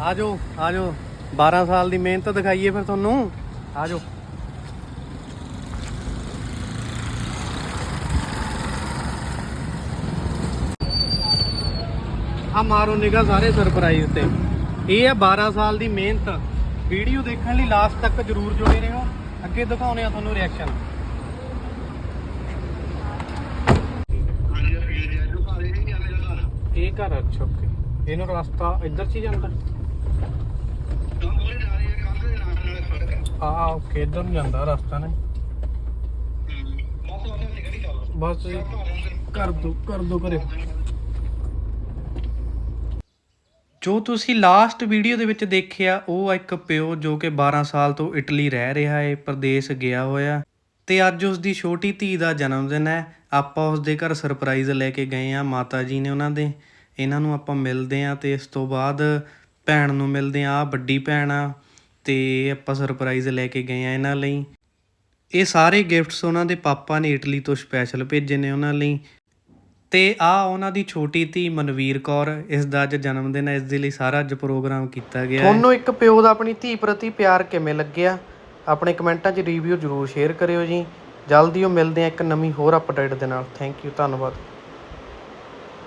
ਆਜੋ ਆਜੋ। 12 ਸਾਲ ਦੀ ਮਿਹਨਤ ਦਿਖਾਈਏ ਫਿਰ ਤੁਹਾਨੂੰ। ਆਜੋ। ਆ ਮਾਰੋ ਨਿਗਾ ਸਾਰੇ ਸਰਪ੍ਰਾਈਜ਼ ਤੇ। ਇਹ ਆ 12 ਸਾਲ ਦੀ ਮਿਹਨਤ। ਵੀਡੀਓ ਦੇਖਣ ਲਈ ਲਾਸਟ ਤੱਕ ਜਰੂਰ ਜੁੜੇ ਰਹੋ। ਅੱਗੇ ਦਿਖਾਉਣੇ ਆ ਤੁਹਾਨੂੰ ਰਿਐਕਸ਼ਨ ਇਹ ਘਰ ਅੱਛਾ ਓਕੇ। ਇਹਨੂੰ ਰਸਤਾ ਇੱਧਰ ਚ ਜਾਂਦਾ। ਆ ਓਕੇ ਇੱਧਰ ਨੂੰ ਜਾਂਦਾ ਰਸਤਾ ਨਾ। ਬਸ ਜੀ, ਕਰ ਦੋ ਕਰ ਦੋ ਕਰੇ ਜੋ ਤੁਸੀਂ ਲਾਸਟ ਵੀਡੀਓ ਦੇ ਵਿੱਚ ਦੇਖਿਆ ਉਹ ਇੱਕ ਪਿਓ ਜੋ ਕਿ 12 ਸਾਲ ਤੋਂ ਇਟਲੀ ਰਹਿ ਰਿਹਾ ਹੈ ਪ੍ਰਦੇਸ਼ ਗਿਆ ਹੋਇਆ। ਤੇ ਅੱਜ ਉਸ ਦੀ ਛੋਟੀ ਧੀ ਦਾ ਜਨਮ ਦਿਨ ਹੈ। ਆਪਾਂ ਉਸ ਦੇ ਘਰ ਸਰਪ੍ਰਾਈਜ਼ ਲੈ ਕੇ ਗਏ ਆ ਮਾਤਾ ਜੀ ਨੇ ਉਹਨਾਂ ਦੇ। ਇਹਨਾਂ ਨੂੰ ਆਪਾਂ ਮਿਲਦੇ ਆ ਤੇ ਇਸ ਤੋਂ ਬਾਅਦ ਭੈਣ ਨੂੰ ਮਿਲਦੇ ਆ, ਆਹ ਵੱਡੀ ਭੈਣ ਆ ਤੇ ਆਪਾਂ ਸਰਪ੍ਰਾਈਜ਼ ਲੈ ਕੇ ਗਏ ਆ ਇਹਨਾਂ ਲਈ। ਇਹ ਸਾਰੇ ਗਿਫਟਸ ਉਹਨਾਂ ਦੇ ਪਾਪਾ ਨੇ ਇਟਲੀ ਤੋਂ ਸਪੈਸ਼ਲ ਭੇਜੇ ਨੇ ਉਹਨਾਂ ਲਈ। ਤੇ ਆ ਉਹਨਾਂ ਦੀ ਛੋਟੀ ਧੀ ਮਨਵੀਰ ਕੌਰ, ਇਸ ਦਾ ਅੱਜ ਜਨਮ ਦਿਨ ਹੈ, ਇਸ ਦੇ ਲਈ ਸਾਰਾ ਅੱਜ ਪ੍ਰੋਗਰਾਮ ਕੀਤਾ ਗਿਆ ਹੈ। ਤੁਹਾਨੂੰ ਇੱਕ ਪਿਓ ਦਾ ਆਪਣੀ ਧੀ ਪ੍ਰਤੀ ਪਿਆਰ ਕਿਵੇਂ ਲੱਗਿਆ? ਆਪਣੇ ਕਮੈਂਟਾਂ 'ਚ ਰਿਵਿਊ ਜ਼ਰੂਰ ਸ਼ੇਅਰ ਕਰਿਓ ਜੀ। ਜਲਦੀ ਉਹ ਮਿਲਦੇ ਆ ਇੱਕ ਨਵੀਂ ਹੋਰ ਅਪਡੇਟ ਦੇ ਨਾਲ। ਥੈਂਕ ਯੂ ਧੰਨਵਾਦ।